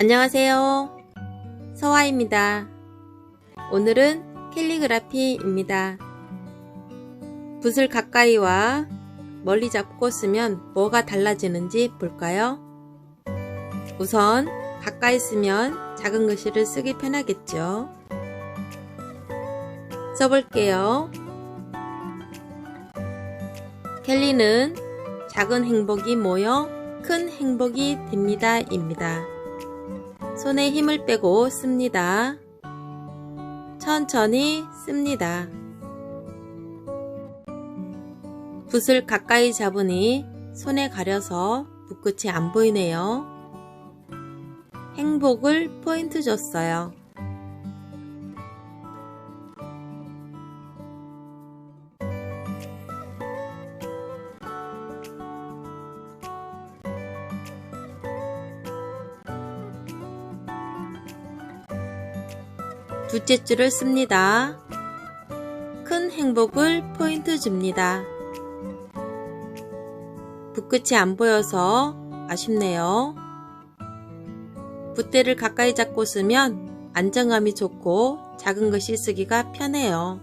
안녕하세요. 서화입니다. 오늘은 캘리그라피입니다. 붓을 가까이와 멀리 잡고 쓰면 뭐가 달라지는지 볼까요? 우선 가까이 쓰면 작은 글씨를 쓰기 편하겠죠. 써볼게요. 켈리는 작은 행복이 모여 큰 행복이 됩니다. 입니다. 손에 힘을 빼고 씁니다. 천천히 씁니다. 붓을 가까이 잡으니 손에 가려서 붓끝이 안 보이네요. 행복을 포인트 줬어요. 둘째 줄을 씁니다. 큰 행복을 포인트 줍니다. 붓끝이 안 보여서 아쉽네요. 붓대를 가까이 잡고 쓰면 안정감이 좋고 작은 것이 쓰기가 편해요.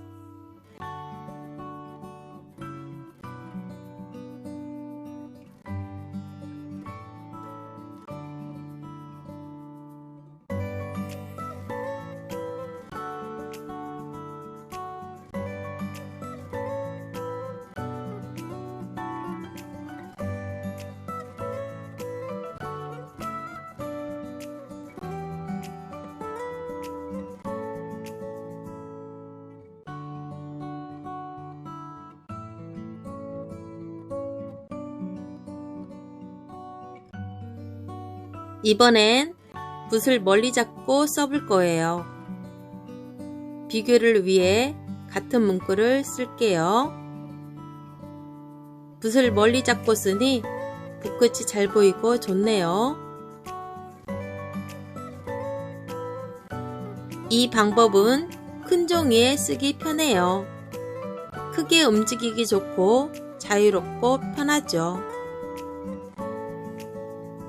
이번엔 붓을 멀리 잡고 써볼 거예요. 비교를 위해 같은 문구를 쓸게요. 붓을 멀리 잡고 쓰니 붓끝이 잘 보이고 좋네요. 이 방법은 큰 종이에 쓰기 편해요. 크게 움직이기 좋고 자유롭고 편하죠.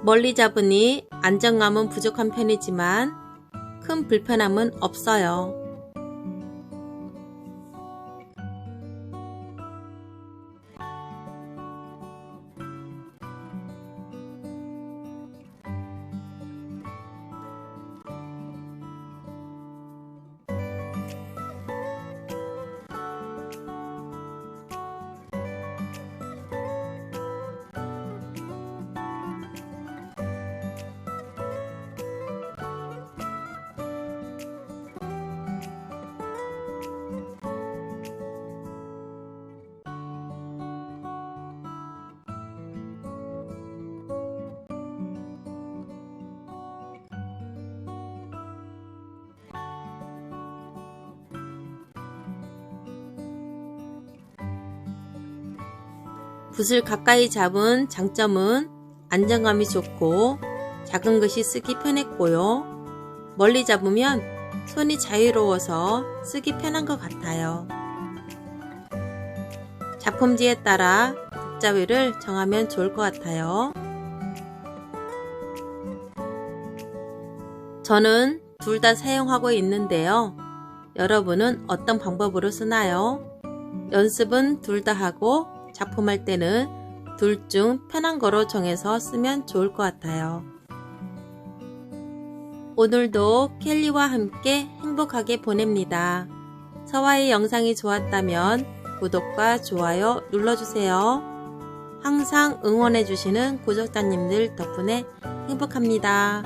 멀리 잡으니 안정감은 부족한 편이지만 큰 불편함은 없어요. 붓을 가까이 잡은 장점은 안정감이 좋고 작은 것이 쓰기 편했고요. 멀리 잡으면 손이 자유로워서 쓰기 편한 것 같아요. 작품지에 따라 붓자위를 정하면 좋을 것 같아요. 저는 둘 다 사용하고 있는데요. 여러분은 어떤 방법으로 쓰나요? 연습은 둘 다 하고 작품할 때는 둘 중 편한 거로 정해서 쓰면 좋을 것 같아요. 오늘도 켈리와 함께 행복하게 보냅니다. 서화의 영상이 좋았다면 구독과 좋아요 눌러주세요. 항상 응원해주시는 구독자님들 덕분에 행복합니다.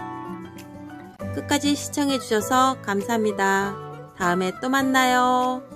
끝까지 시청해주셔서 감사합니다. 다음에 또 만나요.